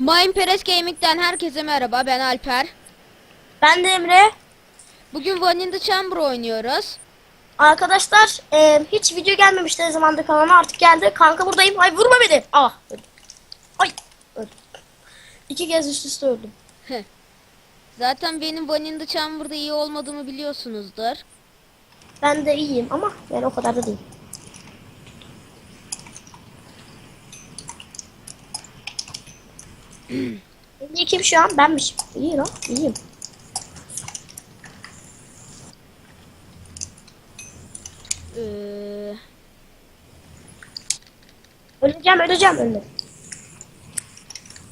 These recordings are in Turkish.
Mindperes Gaming'den herkese merhaba. Ben Alper. Ben de Emre. Bugün One in the Chamber oynuyoruz. Arkadaşlar e, hiç video gelmemişti ne zamandır kanala artık geldi. Kanka buradayım. Ay vurma beni. Ah öldüm. Ay öldüm. İki kez üst üste öldüm. Zaten benim One in the Chamber'da iyi olmadığımı biliyorsunuzdur. Ben de iyiyim ama yani o kadar da değil. İyi kim şu an? Benmişim. İyi lan. İyiyim. Ee, Öleceğim öleceğim öldüm.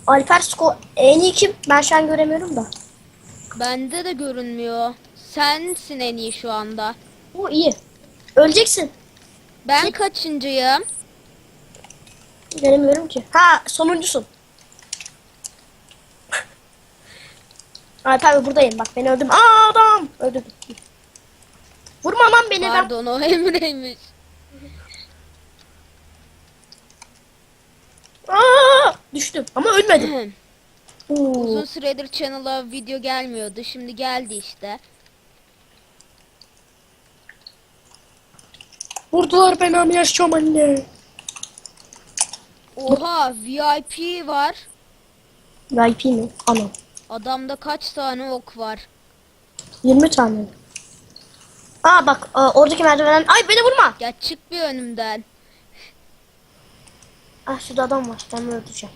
Alper Sko en iyi kim? Ben şu an göremiyorum da. bende de görünmüyor. Sensin en iyi şu anda. Bu iyi. Öleceksin. Ben kaçıncıyım? Göremiyorum ki. Ha sonuncusun. Alper abi buradayım bak beni öldüm. Aa adam öldürdüm. Vurma lan beni ben. Pardon o Emre'ymiş. Aa, düştüm ama ölmedim. Oo. Uzun süredir channel'a video gelmiyordu. Şimdi geldi işte. Vurdular beni ama yaşıyorum anne. Oha VIP var. VIP mi? Anam. Adamda kaç tane ok var? 20 tane. Aa bak aa, oradaki merdivenden. Ay beni vurma. Ya çık bir önümden. Ah şurada adam var. Ben öldüreceğim.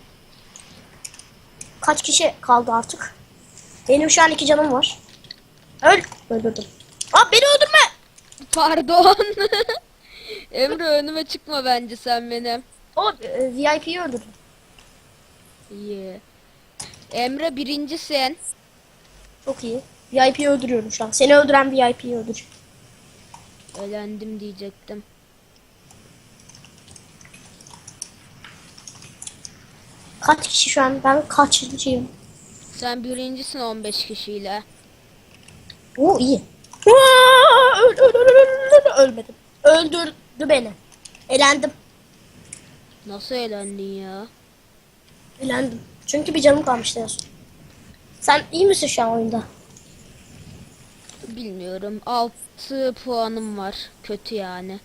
Kaç kişi kaldı artık? Benim şu an iki canım var. Öl. Öldürdüm. Aa beni öldürme. Pardon. Emre önüme çıkma bence sen benim. O e, VIP'yi öldürdüm. İyi. Emre birincisin. Çok iyi. VIP'yi öldürüyorum şu an. Seni öldüren VIP'yi öldüreceğim. Elendim diyecektim. Kaç kişi şu an? Ben kaçıncıyım? Sen birincisin 15 kişiyle. Oo iyi. Aa, öl, öl, öl, öl, öl, Ölmedim. Öldürdü beni. Elendim. Nasıl elendin ya? Elendim. Çünkü bir canım kalmıştı en son. Sen iyi misin şu an oyunda? Bilmiyorum. 6 puanım var. Kötü yani.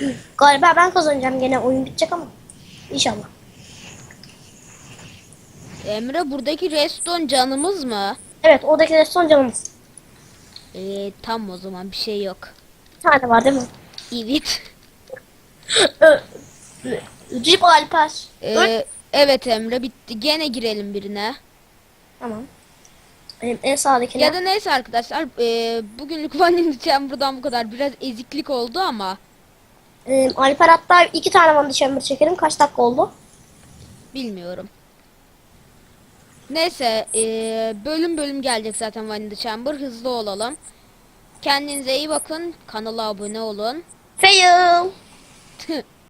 Galiba ben kazanacağım gene oyun bitecek ama. İnşallah. Emre buradaki reston canımız mı? Evet oradaki de son canımız. Ee, tam o zaman bir şey yok. Bir tane var değil mi? Evet. Rip Alper. Ee, evet Emre bitti. Gene girelim birine. Tamam. Benim en sağdakine. Ya da neyse arkadaşlar. ee, bugünlük the Chamber'dan bu kadar. Biraz eziklik oldu ama. Ee, Alper hatta iki tane Van Chamber çekelim. Kaç dakika oldu? Bilmiyorum. Neyse eee, bölüm bölüm gelecek zaten the Chamber. Hızlı olalım. Kendinize iyi bakın. Kanala abone olun. Fail.